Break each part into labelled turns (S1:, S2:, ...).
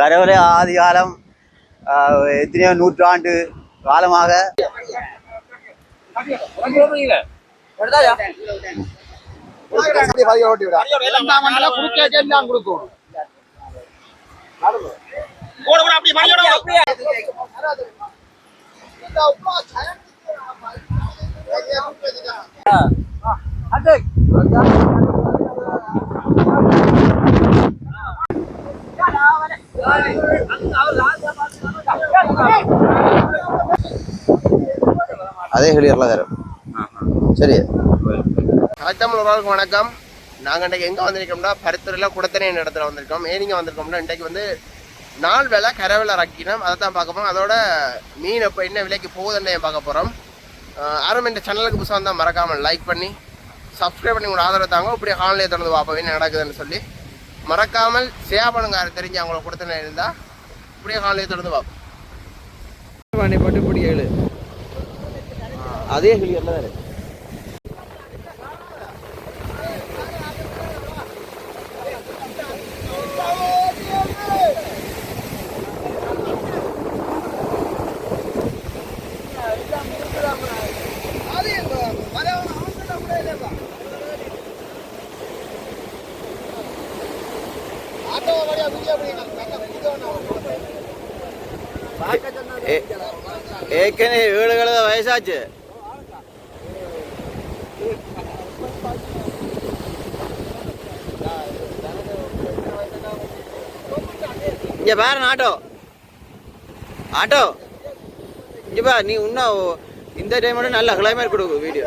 S1: கடவுளே ஆதி காலம் எத்தனையோ நூற்றாண்டு காலமாக. அதே கிளியர்ல தரும் சரி.
S2: தமிழ் உறவுக்கு வணக்கம். நாங்கள் இன்றைக்கு எங்கே வந்திருக்கோம்னா பருத்துறையில் குடத்தனை இடத்துல வந்திருக்கோம். ஏன் வந்திருக்கோம்னா இன்றைக்கு வந்து நாள் வேலை கரவில் ரக்கினோம். அதை தான் பார்க்க போகிறோம் அதோட மீன் இப்போ என்ன விலைக்கு போகுதுன்னு பார்க்க போகிறோம் யாரும் இந்த சேனலுக்கு புதுசாக வந்தால் மறக்காமல் லைக் பண்ணி சப்ஸ்கிரைப் பண்ணி உங்களோட ஆதரவு தாங்க. இப்படி ஆன்லைன் தொடர்ந்து பார்ப்போம் என்ன நடக்குதுன்னு சொல்லி. மறக்காமல் ஷேர் பண்ணுங்க தெரிஞ்சு அவங்கள கொடுத்தனே இருந்தால் இப்படியே ஆன்லைன் தொடர்ந்து பார்ப்போம்.
S1: போட்டு இப்படி ஏழு அதே கிளியர்ல தரும் ஏற்கனவே ஏழு கழுத வயசாச்சு. இங்க பாரு ஆட்டோ. ஆட்டோ. இங்க பா நீ இன்னும் இந்த டைம் மட்டும் நல்ல கிளைமேட் கொடுக்கு வீடியோ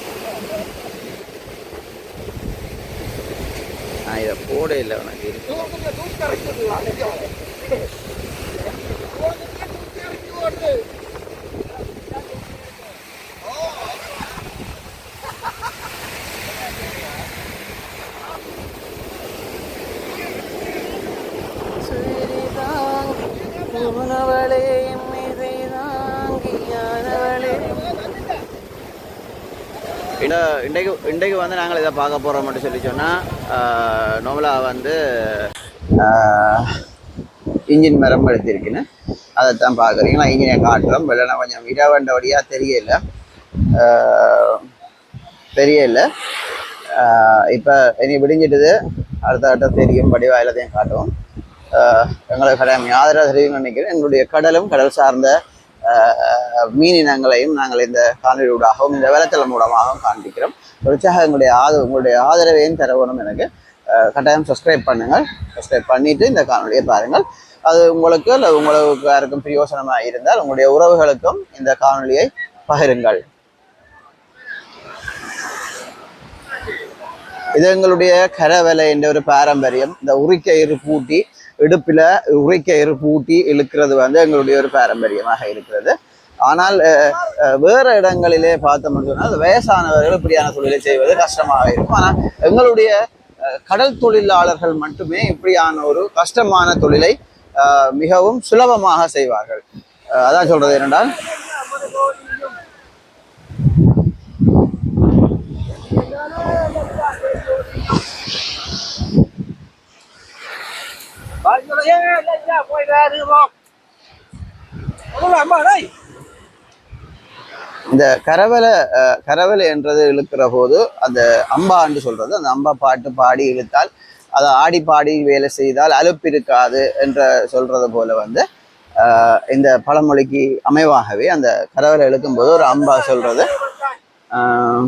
S1: நான் இதை போட இல்லை உனக்கு இருக்கு. இன்றைக்கு இன்றைக்கு வந்து நாங்கள் இதை பார்க்க போகிறோம் மட்டும் சொல்லி சொன்னால் நார்மலாக வந்து இன்ஜின் மரம் எடுத்திருக்குன்னு. அதைத்தான் பார்க்குறீங்க. நான் இன்ஜினை காட்டுறோம். இல்லைன்னா கொஞ்சம் விட வேண்டபடியாக தெரியல. தெரியல. இப்போ இனி விடிஞ்சிட்டுது. அடுத்த கட்டம் தெரியும். வடிவா எல்லாத்தையும் காட்டுவோம். எங்களை எங்களுக்கு கடமை ஆதரவு தெரியும்னு நினைக்கிறேன். எங்களுடைய கடலும் கடல் சார்ந்த மீன் இனங்களையும் நாங்கள் இந்த காணொலியூடாகவும் இந்த வேலைத்தளம் மூலமாகவும் காண்பிக்கிறோம். உற்சாக எங்களுடைய ஆதரவு உங்களுடைய ஆதரவையும் தரவணும் எனக்கு. கட்டாயம் சப்ஸ்கிரைப் பண்ணுங்கள். சப்ஸ்கிரைப் பண்ணிட்டு இந்த காணொலியை பாருங்கள். அது உங்களுக்கு இல்லை உங்களுக்கு யாருக்கும் பிரயோசனமாக இருந்தால் உங்களுடைய உறவுகளுக்கும் இந்த காணொலியை பகிருங்கள். இது எங்களுடைய கரவலை என்ற ஒரு பாரம்பரியம். இந்த உரிக்கயிறு பூட்டி இடுப்பில் உரிக்கயிறு பூட்டி இழுக்கிறது வந்து எங்களுடைய ஒரு பாரம்பரியமாக இருக்கிறது. ஆனால் வேறு இடங்களிலே பார்த்தோம்னு சொன்னால் வயசானவர்கள் இப்படியான தொழிலை செய்வது கஷ்டமாக இருக்கும். ஆனால் எங்களுடைய கடல் தொழிலாளர்கள் மட்டுமே இப்படியான ஒரு கஷ்டமான தொழிலை மிகவும் சுலபமாக செய்வார்கள். அதான் சொல்றது என்னென்றால் இந்த கரவலை கரவலை என்றது இழுக்கிற போது அந்த அம்பான்னு சொல்றது அந்த அம்பா பாட்டு பாடி இழுத்தால் அதை ஆடி பாடி வேலை செய்தால் அலுப்பு இருக்காது என்ற சொல்றது போல வந்து இந்த பழமொழிக்கு அமைவாகவே அந்த கரவலை இழுக்கும் போது ஒரு அம்பா சொல்றது. அஹ்,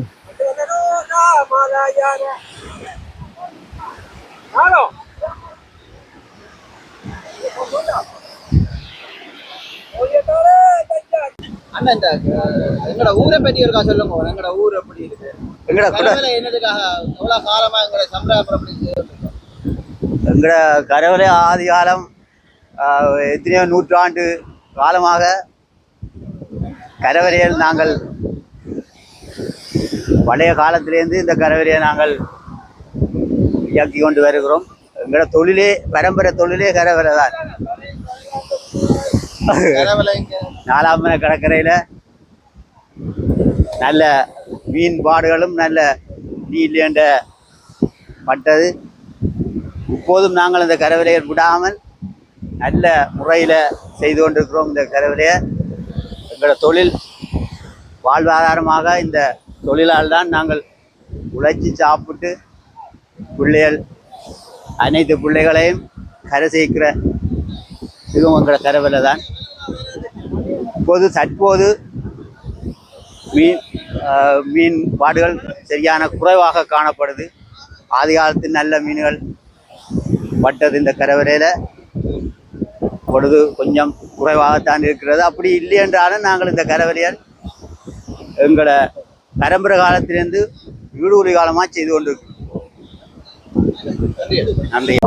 S1: இந்த எங்களோட ஊரை பற்றி இருக்கா சொல்லுங்க எங்களோட ஊர் எப்படி இருக்கு?
S3: எங்கட கூட
S1: கடவுளை என்னதுக்காக எவ்வளவு காலமா எங்களை சம்பிரதாயம்
S3: எங்கட கரவலை ஆதி காலம் எத்தனையோ நூற்றாண்டு காலமாக கரவரையில் நாங்கள் பழைய காலத்திலேருந்து இந்த கரவரையை நாங்கள் இயக்கி கொண்டு வருகிறோம். எங்களோட தொழிலே பரம்பரை தொழிலே கரவரை தான்.
S1: கடவுளை
S3: நாலாமலை கடற்கரையில் நல்ல மீன் பாடுகளும் நல்ல நீலேண்ட பட்டது. இப்போதும் நாங்கள் இந்த கரவிலையை விடாமல் நல்ல முறையில் செய்து கொண்டிருக்கிறோம் இந்த கரவிலையை. எங்களோட தொழில் வாழ்வாதாரமாக இந்த தொழிலால் தான் நாங்கள் உழைச்சி சாப்பிட்டு பிள்ளைகள் அனைத்து பிள்ளைகளையும் கரை சேர்க்கிற இதுவும் எங்களோட கரவில தான். இப்போது தற்போது மீன் மீன் பாடுகள் சரியான குறைவாக காணப்படுது. ஆதி காலத்தில் நல்ல மீன்கள் பட்டது இந்த கரவரையில். பொழுது கொஞ்சம் குறைவாகத்தான் இருக்கிறது. அப்படி இல்லை என்றாலும் நாங்கள் இந்த கரவரையால் எங்களை பரம்பரை காலத்திலிருந்து வீடு காலமாக செய்து கொண்டிருக்கிறோம். நன்றி.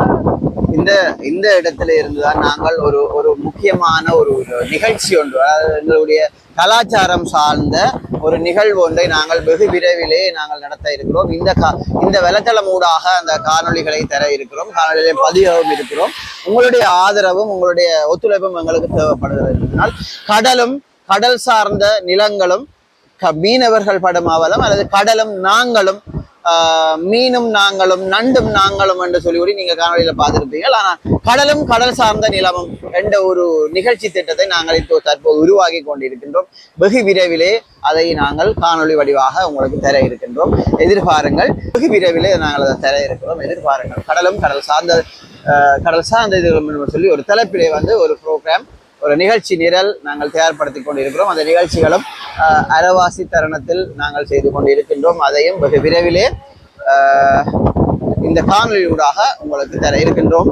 S1: இந்த இந்த இடத்துல இருந்துதான் நாங்கள் ஒரு ஒரு முக்கியமான ஒரு நிகழ்ச்சி ஒன்று. அதாவது எங்களுடைய கலாச்சாரம் சார்ந்த ஒரு நிகழ்வு ஒன்றை நாங்கள் வெகு விரைவிலே நாங்கள் நடத்த இருக்கிறோம். இந்த கா இந்த வலைத்தளம் ஊடாக அந்த காணொளிகளை தர இருக்கிறோம். காணொலிகளை பதிவாகவும் இருக்கிறோம். உங்களுடைய ஆதரவும் உங்களுடைய ஒத்துழைப்பும் எங்களுக்கு தேவைப்படுகிறது என்பதனால் கடலும் கடல் சார்ந்த நிலங்களும் க- மீனவர்கள் படும் அவலம் அல்லது கடலும் நாங்களும் மீனும் நாங்களும் நண்டும் நாங்களும் என்று சொல்லி கூட நீங்க காணொலியில பார்த்திருப்பீங்க. ஆனால் கடலும் கடல் சார்ந்த நிலமும் என்ற ஒரு நிகழ்ச்சி திட்டத்தை நாங்கள் இப்போ தற்போது உருவாக்கி கொண்டிருக்கின்றோம். வெகு விரைவிலே அதை நாங்கள் காணொளி வடிவாக உங்களுக்கு தர இருக்கின்றோம். எதிர்பாருங்கள் வெகு விரைவிலே நாங்கள் அதை தர இருக்கிறோம். எதிர்பாருங்கள். கடலும் கடல் சார்ந்த ஆஹ், கடல் சார்ந்த இதுகளும் சொல்லி ஒரு தலைப்பிலே வந்து ஒரு ப்ரோக்ராம் ஒரு நிகழ்ச்சி நிரல் நாங்கள் தயார்படுத்தி கொண்டிருக்கிறோம். அந்த நிகழ்ச்சிகளும் அறவாசி தருணத்தில் நாங்கள் செய்து கொண்டிருக்கின்றோம். அதையும் வெகு விரைவிலே இந்த காணொலியூடாக உங்களுக்கு தர இருக்கின்றோம்.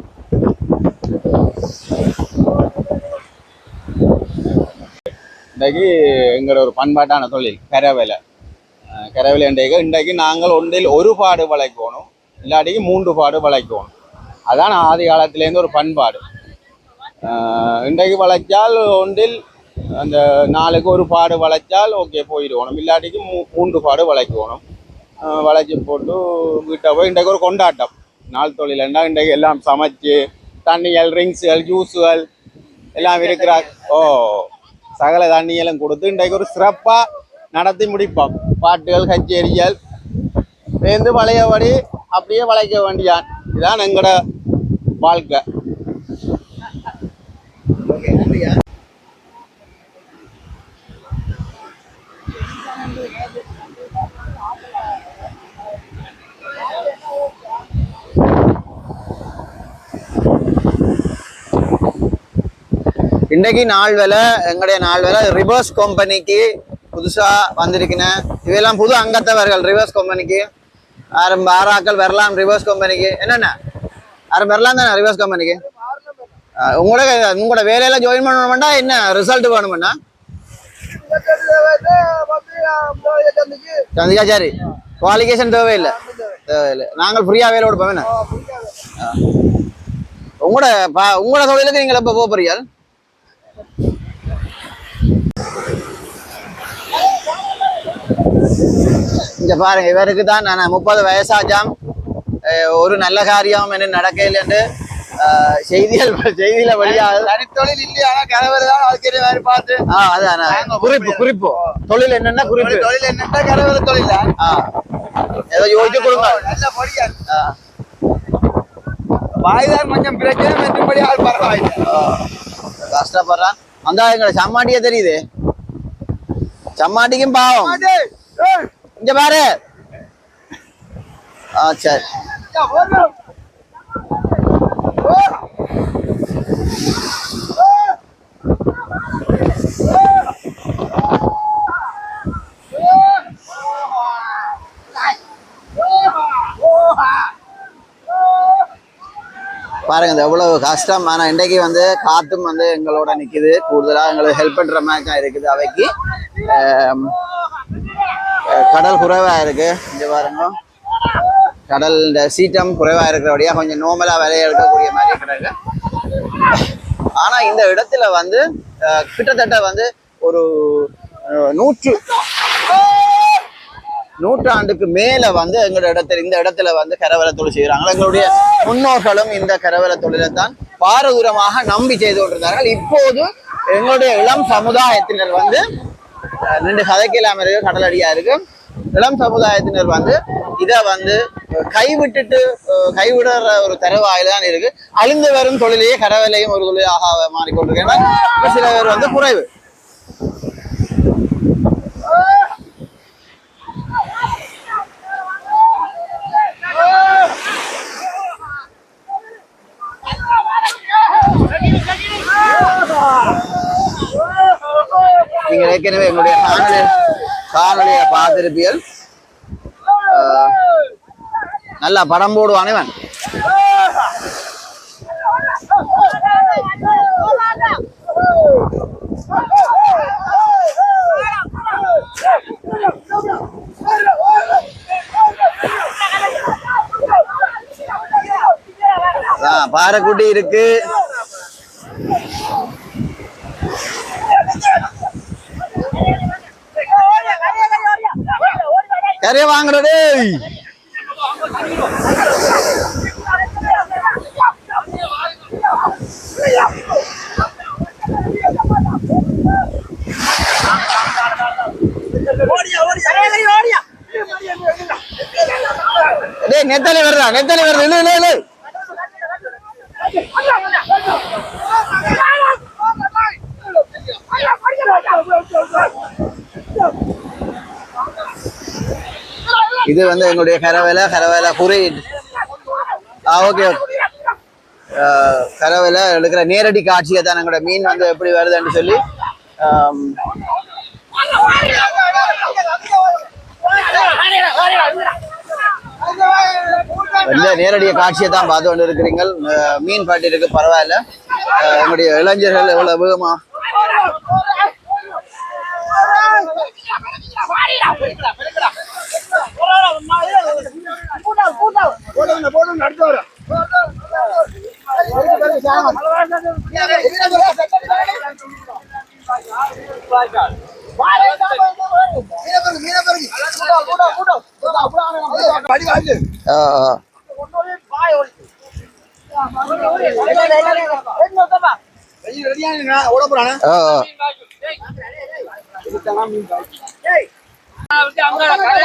S4: இன்றைக்கு எங்களோட ஒரு பண்பாட்டான தொழில் கரவேலை. அஹ் கரவேலை இன்றைக்கு இன்றைக்கு நாங்கள் ஒன்றில் ஒரு பாடு வளைக்கணும் இல்லாட்டிக்கு மூன்று பாடு வளைக்கணும். அதான் ஆதி காலத்திலேருந்து ஒரு பண்பாடு. இன்றைக்கு வளைச்சால் ஒன்றில் அந்த நாளுக்கு ஒரு பாடு வளைச்சால் ஓகே போயிடுவோம் இல்லாட்டிக்கு மூ மூன்று பாடு வளைக்கணும். வளைச்சி போட்டு வீட்டை போய் இன்றைக்கு ஒரு கொண்டாட்டம். நாள் தொழில்னா இன்றைக்கு எல்லாம் சமைச்சு தண்ணிகள் ட்ரிங்க்ஸுகள் ஜூஸுகள் எல்லாம் இருக்கிறா ஓ சகல தண்ணிகளும் கொடுத்து இன்றைக்கு ஒரு சிறப்பாக நடத்தி முடிப்போம். பாட்டுகள் கச்சேரிகள் சேர்ந்து வளையபடி அப்படியே வளைக்க வேண்டியான் இதான் எங்களோட வாழ்க்கை.
S1: இன்றைக்கு நாள் வேலை எங்களுடைய நாள் வேலை ரிவர்ஸ் கம்பெனிக்கு புதுசா வந்திருக்கினேன். இவையெல்லாம் புது அங்கத்தவர்கள் ரிவர்ஸ் கம்பெனிக்கு ஆரம் ஆறாக்கள் வரலாம் ரிவர்ஸ் கம்பெனிக்கு என்னென்ன? யாரும் வரலாம் தானே ரிவர்ஸ் கம்பெனிக்கு உங்களோட உங்களோட வேலையில ஜாயின் பண்ணணும்னா என்ன ரிசல்ட் வேணும்னா சந்திகாச்சாரி குவாலிஃபிகேஷன் தேவையில்லை. தேவையில்லை. நாங்கள் ஃப்ரீயாக வேலை கொடுப்போம் என்ன? உங்களோட உங்களோட தொழிலுக்கு நீங்கள் எப்போ போக போறீங்க? இங்க பாருங்க இவருக்கு தான் நான் முப்பது வயசாச்சாம். ஒரு நல்ல காரியம் என்ன நடக்கையில் என்று செய்திகள் செய்தியில வெளியாகுது
S4: தனித்தொழில் இல்லையா? கணவர் தான் வாழ்க்கையை வேறு பார்த்து.
S1: ஆ அதான் குறிப்பு குறிப்பு. தொழில் என்னன்னா குறிப்பு.
S4: தொழில் என்னட்டா கணவர் தொழில்
S1: ஆ. ஏதோ யோசிச்சு கொடுங்க.
S4: நல்ல படியா. வாய்தான் கொஞ்சம் பிரச்சனை மற்றபடி ஆள் பரவாயில்லை.
S1: கஷ்டப்படுறான். அந்த எங்களை சம்மாட்டியே தெரியுது? சம்மாட்டிக்கும் பாவம். இங்க பாரு. ஆ சரி. பாருங்க இது எவ்வளவு கஷ்டம். ஆனால் இன்றைக்கு வந்து காற்றும் வந்து எங்களோட நிக்குது. கூடுதலாக எங்களுக்கு ஹெல்ப் பண்ணுற மாதிரி தான் இருக்குது அவைக்கு. கடல் குறைவாக இருக்கு. இங்கே பாருங்க. கடல் இந்த குறைவாக இருக்கிற வழியாக கொஞ்சம் நோமலாக விலையை எடுக்கக்கூடிய மாதிரி இருக்கிறாங்க. ஆனால் இந்த இடத்துல வந்து கிட்டத்தட்ட வந்து ஒரு நூற்று நூற்றாண்டுக்கு மேல வந்து எங்களோட இடத்துல இந்த இடத்துல வந்து கரவல தொழில் செய்கிறாங்க. எங்களுடைய முன்னோர்களும் இந்த கரவல தொழிலை தான் பாரதூரமாக நம்பி செய்து கொண்டிருந்தார்கள். இப்போது எங்களுடைய இளம் சமுதாயத்தினர் வந்து ரெண்டு கதைக்கு இல்லாம இருக்கு கடலடியா இருக்கு. இளம் சமுதாயத்தினர் வந்து இதை வந்து கைவிட்டுட்டு கைவிடுற ஒரு தருவாயில தான் இருக்கு. அழிந்து வரும் தொழிலையே கடவுளையும் ஒரு தொழிலாக மாறிக்கொண்டிருக்கேன் சில பேர் வந்து குறைவு. நீங்கள் ஏற்கனவே எங்களுடைய காணொலியை பார்த்திருப்பீர்கள். நல்லா படம் போடுவானே இவன். பாறைக்குட்டி இருக்கு. அப்படியே வாங்குறது டேய் நெத்தலை வருதா நெத்தலை வருது இல்ல இல்ல இல்ல இது வந்து எங்களுடைய கரவேலை கரவேலை குறை. ஆ ஓகே ஓகே. கரவேல எடுக்கிற நேரடி காட்சியை தான் எங்களோட மீன் வந்து எப்படி வருதுன்னு சொல்லி ஆம், இந்த காட்சியை தான் பார்த்து கொண்டு இருக்கிறீங்கள் மீன் பாட்டி இருக்கு பரவாயில்ல. என்னுடைய எங்களுடைய இளைஞர்கள் எவ்வளவு வேகமா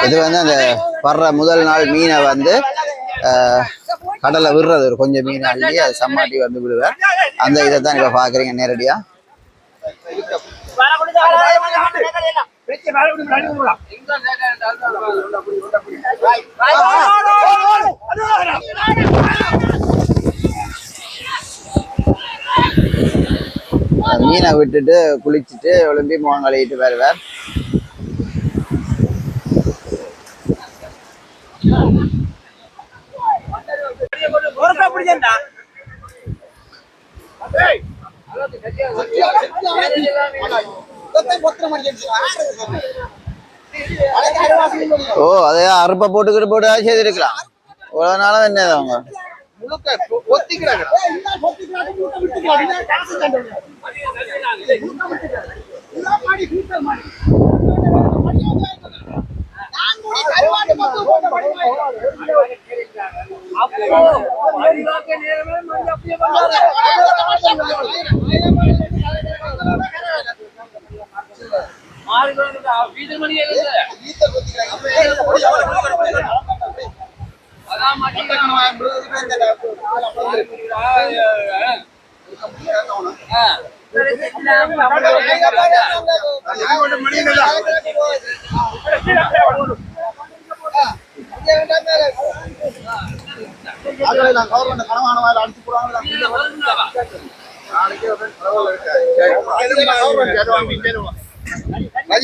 S1: இது வந்து அந்த வர்ற முதல் நாள் மீனை வந்து அஹ், கடல்ல விடுறது. ஒரு கொஞ்சம் மீன் அள்ளி அது சம்மாட்டி வந்து விடுவேன். அந்த இதை தான் இப்ப பாக்குறீங்க நேரடியா. அஹ், மீனை விட்டுட்டு குளிச்சுட்டு ஒளிம்பி முகம் கழுவிட்டு வருவார் ஓ அதே அறுப்பை போட்டுக்கிட்டு போட்டு செய்திருக்கலாம் இவ்வளவு நாளும் என்ன அவங்க?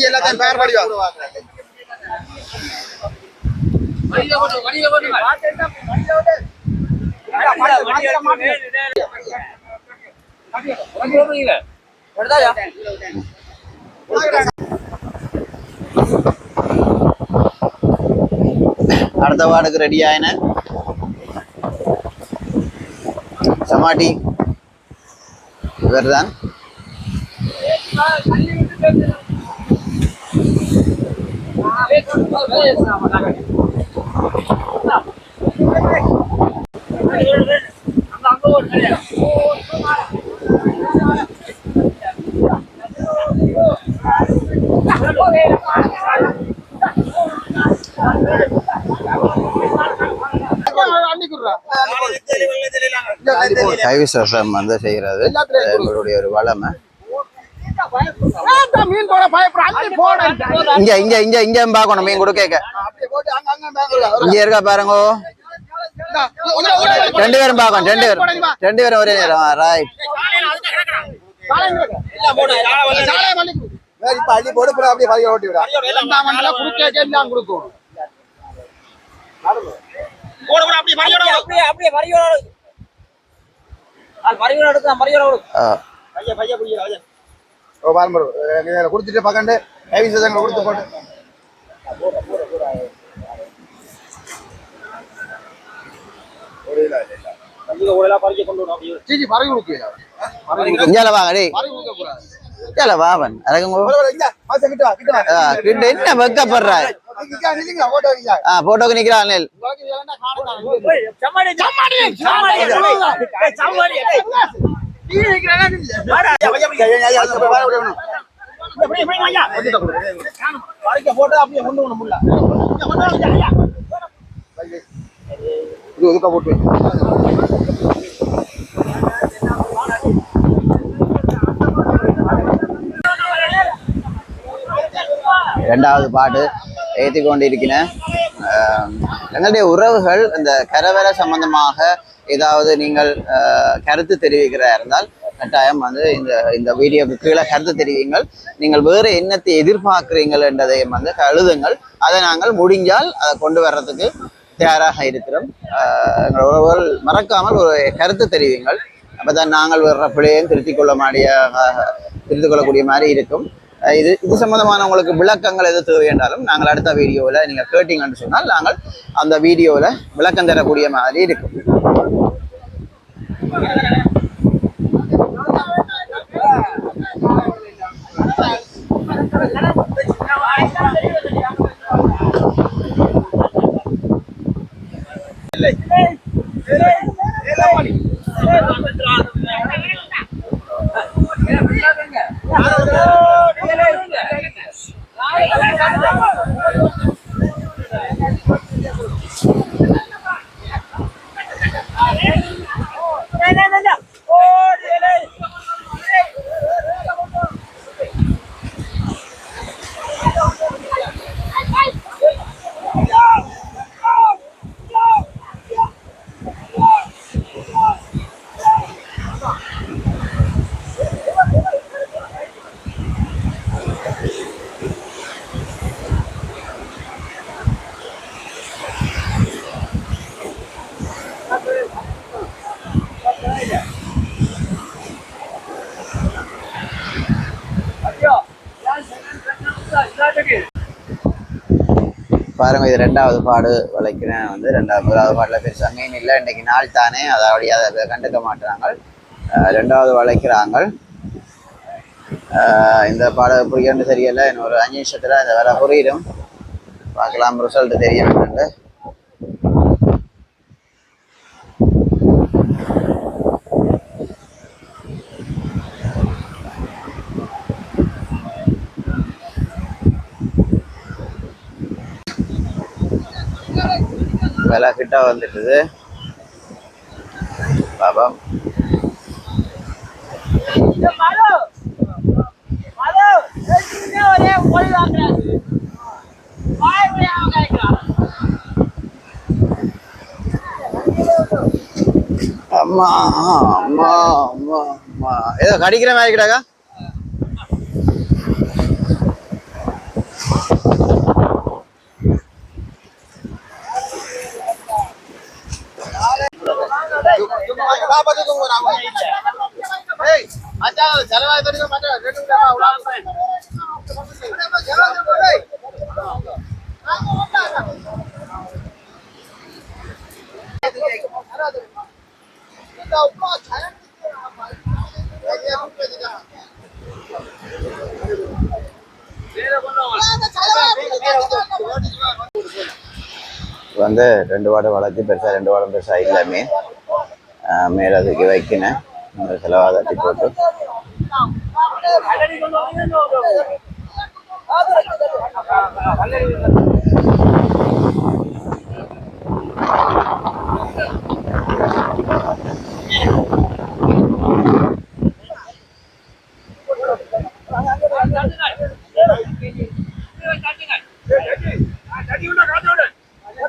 S2: எல்லாத்தையும் பேர் படிவா
S1: அடுத்த வார்டுக்கு ரெடி ஆயின. சமாட்டி இவர்தான் கைவிசேஷம் வந்து செய்கிறது எங்களுடைய ஒரு வளமை. இங்க இங்க இங்க இங்க பார்க்கணும் மீன் கொடுக்க இங்க இருக்கா பாருங்க. ரெண்டு பேரும் பார்க்கணும் ரெண்டு பேரும். ரெண்டு பேரும் ஒரே நேரம் ரைட்
S2: அள்ளி போடு அப்புறம் அப்படியே பறிக்க ஓட்டி விடா.
S5: அப்படியே அப்படியே மறியோட அது மறியோட எடுக்கலாம் மறியோட
S1: ஆ.
S2: ஓ பாருங்க கொடுத்துட்டு பக்கண்டு. ஹெவி சதங்களை கொடுத்து போட்டு. பறவை கொடுக்கல பறவை கொடுக்க கூடாது.
S1: இங்கால வாவன்
S2: கிட்ட
S1: என்ன வெக்கப்படுறா ஆ போட்டோக்கு நிக்கிறான் நெல்
S2: போட்டு அப்படியே கொண்டு போன முள்ள இது ஒதுக்க போட்டு வை.
S1: ரெண்டாவது பாட்டு ஏற்றி கொண்டிருக்கிறேன் எங்களுடைய உறவுகள் இந்த கரவர சம்பந்தமாக ஏதாவது நீங்கள் கருத்து தெரிவிக்கிறா இருந்தால் கட்டாயம் வந்து இந்த இந்த வீடியோக்கு கீழே கருத்து தெரிவிங்கள். நீங்கள் வேறு என்னத்தை எதிர்பார்க்குறீங்கள் என்றதையும் வந்து எழுதுங்கள் அதை நாங்கள் முடிஞ்சால் அதை கொண்டு வர்றதுக்கு தயாராக இருக்கிறோம். எங்கள் உறவுகள் மறக்காமல் ஒரு கருத்து தெரிவிங்கள். அப்பதான் நாங்கள் வர்ற பிள்ளையும் திருத்திக் கொள்ள மாடியாக திருத்திக் கொள்ளக்கூடிய மாதிரி இருக்கும். இது இது சம்பந்தமான உங்களுக்கு விளக்கங்கள் எது தேவை என்றாலும் நாங்கள் அடுத்த வீடியோவில் நீங்கள் கேட்டீங்கன்னு சொன்னால் நாங்கள் அந்த வீடியோவில் விளக்கம் தரக்கூடிய மாதிரி இருக்கும். Come on, come on. பாருங்க இது ரெண்டாவது பாடு வளைக்கிறேன். வந்து ரெண்டாவது முதலாவது பாட்டில் பெருசாக மீன் இல்லை. இன்னைக்கு நாள் தானே. அதாவது அதை கண்டுக்க மாட்டுறாங்க. ரெண்டாவது வளைக்கிறாங்க. இந்த பாடம் புரியன்னு சரியில்லை இன்னும் ஒரு அஞ்சு நிமிஷத்தில் இந்த வேலை புரியிடும். பார்க்கலாம். ரிசல்ட் தெரியும். விலை கிட்ட வந்துட்டுது. பாபம் அம்மா அம்மா அம்மா அம்மா. ஏதோ கடிக்கிற மாதிரி கிடாக்கா
S6: வந்து ரெண்டு வாரம் வளர்த்து பெருசாக ரெண்டு வாரம் பெருசாக இல்லாமே மேலே அதுக்கு வைக்கினேன் இந்த செலவாக தட்டி போட்டு.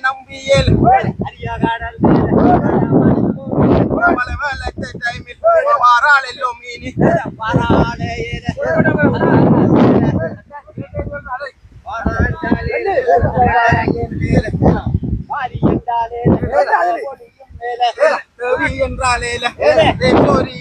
S3: நம்பியேல் மலை வளர்த்த டைமில் வாராளெல்லோ மீனி என்றாலேல தேவி